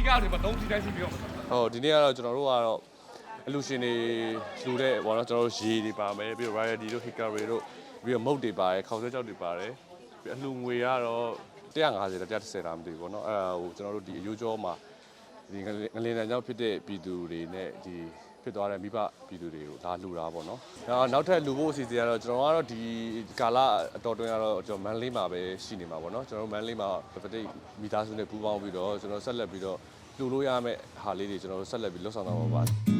စီကားတွေမှာသုံးစီတိုင်းစီပြီးတော့ဟုတ်ဒီနေ့ကတော့ကျွန်တော်တို့ကတော့အလူရှင်တွေလူတဲ့ဘောနော်ကျွန်တော်တို့ရေတွေပါမယ်ပြီးတော့ variety တို့ hickory တို့ပြီးတော့မုတ်တွေပါတယ်ခေါက်ဆွဲကြောက်တွေပါတယ်ပြီးအလှငွေကတော့150တက်130တာမသိဘူးဘောနော်အဲ့ဒါဟိုကျွန်တော်တို့ဒီအယူကျော်မှာဒီငလင်တန်ကြောင့်ဖြစ်တဲ့ပြည်သူတွေနဲ့ဒီ ဖြစ်သွားတဲ့မိဘပြည်သူတွေကိုဒါလှူတာပေါ့နော်။နောက်နောက်ထပ်လှူဖို့အစီအစဉ်ကတော့ကျွန်တော်ကတော့ဒီကာလအတော်တွင်းကတော့ကျွန်တော်မန်လေးမှာပဲရှိနေမှာပေါ့နော်။ကျွန်တော်တို့မန်လေးမှာပတိတ်မိသားစုနဲ့ပူးပေါင်းပြီးတော့ကျွန်တော်ဆက်လက်ပြီးတော့လှူလို့ရမယ့်ဟာလေးတွေကျွန်တော်တို့ဆက်လက်ပြီးလှုပ်ဆောင်တော့မှာပါ။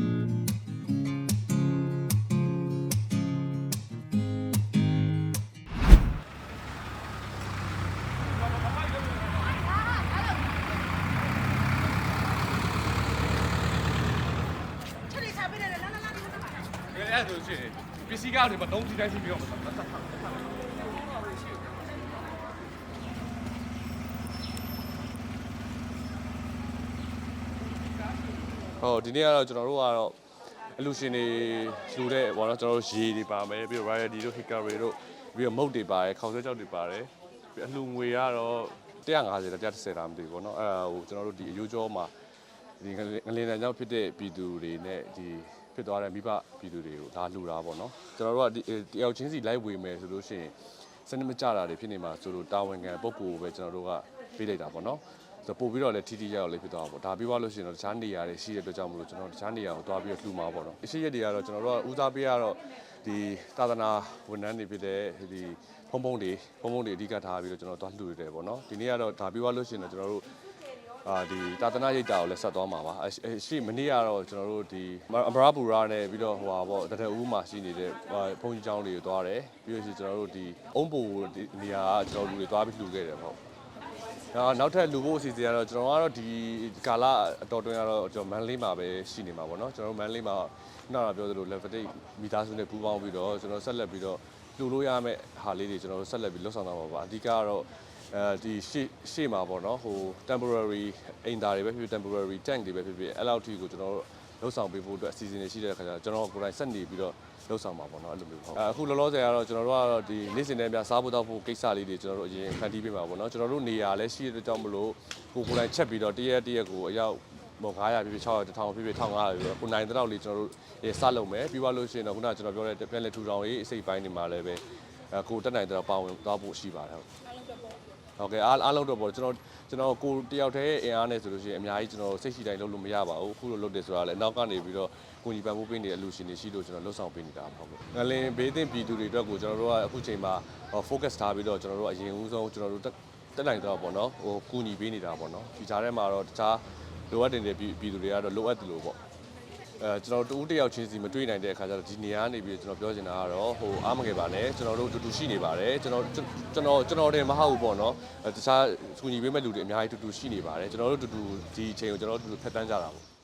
အဲ့ဒါဆိုရှင်ပစ္စည်းကားတွေမှာသုံးစီတိုင်းစီပြီးတော့ဟုတ်ဒီနေ့ကတော့ကျွန်တော်တို့ကတော့အလူရှင်တွေလှူတဲ့ဘောနော်ကျွန်တော်တို့ရေတွေပါမယ်ပြီးတော့ variety တို့ hickory တို့ပြီးတော့မုတ်တွေပါတယ်ခေါက်ဆွဲကြောက်တွေပါတယ်ပြီးအလှငွေကတော့150တက်130တာမသိဘူးဘောနော်အဲ့ဒါဟိုကျွန်တော်တို့ဒီအယူကျော်မှာ ဒီငလင်တန်ကြောင့်ဖြစ်တဲ့ပြည်သူတွေနဲ့ဒီဖြစ်သွားတဲ့မိဘပြည်သူတွေကိုဒါလှူတာပေါ့နော်ကျွန်တော်တို့ကဒီတယောက်ချင်းစီလိုက်ဝေမယ်ဆိုလို့ရှိရင်စနစ်မကျတာတွေဖြစ်နေမှာဆိုလို့တာဝန်ခံပုံကိုယ်ကိုပဲကျွန်တော်တို့ကပေးလိုက်တာပေါ့နော်ဆိုပို့ပြီးတော့လည်းထီထီရောက်လေးဖြစ်သွားတာပေါ့ဒါပြီးသွားလို့ရှိရင်တော့တခြားနေရာတွေရှိတဲ့အတွက်ကြောင့်မလို့ကျွန်တော်တခြားနေရာကိုသွားပြီးတော့လှူမှာပေါ့နော်အရှိရက်တွေကတော့ကျွန်တော်တို့ကဦးစားပေးရတော့ဒီသာသနာဝန်ထမ်းတွေဖြစ်တဲ့ဒီဖုံဖုံတွေဖုံဖုံတွေအဓိကထားပြီးတော့ကျွန်တော်သွားလှူနေတယ်ပေါ့နော်ဒီနေ့ကတော့ဒါပြီးသွားလို့ရှိရင်တော့ကျွန်တော်တို့ အာဒီတာသနာရိတ်တာကိုလည်းဆက်သွားမှာပါအအရှိမနေ့ကတော့ကျွန်တော်တို့ဒီအမရာပူရာနဲ့ပြီးတော့ဟိုဟာပေါ့တတအူးမှာရှိနေတဲ့ဘုန်းကြီးကျောင်းတွေကိုသွားတယ်ပြီးလို့ရှိရင်ကျွန်တော်တို့ဒီအုံးပူဒီနေရာကကျွန်တော်လူတွေသွားပြီးလှူခဲ့တယ်ပေါ့နောက်နောက်ထပ်လူဖို့အစီအစဉ်ကတော့ကျွန်တော်ကတော့ဒီကာလအတော်တွင်းကတော့ကျွန်တော်မန်လေးမှာပဲရှိနေမှာပေါ့နော်ကျွန်တော်တို့မန်လေးမှာခုနကပြောသလို level 8မိသားစုနဲ့ပူးပေါင်းပြီးတော့ကျွန်တော်ဆက်လက်ပြီးတော့လှူလို့ရမယ့်ဟာလေးတွေကျွန်တော်တို့ဆက်လက်ပြီးလှုပ်ဆောင်တော့မှာပါအဓိကကတော့ အဲဒီရှေ့ရှေ့မှာပေါ့နော်ဟို temporary အိမ်သားတွေပဲဖြစ်ဖြစ် temporary tank တွေပဲဖြစ်ဖြစ်အဲ့လောက်ထိကိုကျွန်တော်တို့လှုပ်ဆောင်ပေးဖို့အတွက်အစီအစဉ်တွေရှိတဲ့အခါကျတော့ကျွန်တော်ကိုယ်တိုင်ဆက်နေပြီးတော့လှုပ်ဆောင်ပါပေါ့နော်အဲ့လိုမျိုးပေါ့အခုလောလောဆယ်ကတော့ကျွန်တော်တို့ကတော့ဒီနေ့စဉ်နဲ့ပြစားဖို့တောက်ဖို့ကိစ္စလေးတွေကျွန်တော်တို့အရင်ဖန်တီးပေးမှာပေါ့နော်ကျွန်တော်တို့နေရာလည်းရှိတဲ့အတွက်ကြောင့်မလို့ကိုယ်ကိုယ်တိုင်ချက်ပြီးတော့တရက်တရက်ကိုအရောက်ပေါ့900ပြည့်ပြည့်600 1000ပြည့်ပြည့်1500ပြည့်ကိုနိုင်တဲ့လောက်လေးကျွန်တော်တို့ရေစလုပ်မယ်ပြီးသွားလို့ရှိရင်တော့ခုနကကျွန်တော်ပြောတဲ့ပြန်လဲထူထောင်ရေးအစိတ်ပိုင်းတွေမှာလည်းပဲအဲကိုတက်နိုင်တဲ့တော့ပါဝင်သွားဖို့ရှိပါတယ်ဟုတ် ဟုတ်ကဲ့အားအားလုံးတော့ပေါ့ကျွန်တော်ကျွန်တော်ကိုတယောက်တည်းအင်အားနဲ့ဆိုလို့ရှိရင်အများကြီးကျွန်တော်စိတ်ရှိတိုင်းလုပ်လို့မရပါဘူးအခုလိုလုပ်တယ်ဆိုတာလည်းနောက်ကနေပြီးတော့ကိုညီပန်ဖို့ပေးနေတဲ့အလူရှင်တွေရှိလို့ကျွန်တော်လှုပ်ဆောင်ပေးနေတာပါဟုတ်ကဲ့ငလင်ဘေးသင့်ပြည်သူတွေအတွက်ကိုကျွန်တော်တို့ကအခုချိန်မှာ focus ထားပြီးတော့ကျွန်တော်တို့အရင်ဦးဆုံးကျွန်တော်တို့တက်နိုင်တော့ပေါ့နော်ဟိုကူညီပေးနေတာပေါ့နော်ဒီကြားထဲမှာတော့တခြားလိုအပ်တဲ့ပြည်သူတွေကတော့လိုအပ်တယ်လို့ပေါ့ အဲကျွန်တော်တူတယောက်ချင်းစီမတွေ့နိုင်တဲ့အခါကျတော့ဒီနေရာကနေပြီးကျွန်တော်ပြောချင်တာကတော့ဟိုအားမငယ်ပါနဲ့ကျွန်တော်တို့တူတူရှိနေပါတယ်ကျွန်တော်ကျွန်တော်ကျွန်တော်တင်မဟုတ်ဘူးပေါ့နော်တခြားကူညီပေးမဲ့လူတွေအများကြီးတူတူရှိနေပါတယ်ကျွန်တော်တို့တူတူဒီအချိန်ကိုကျွန်တော်တို့တူတူဖက်တန်းကြတာပေါ့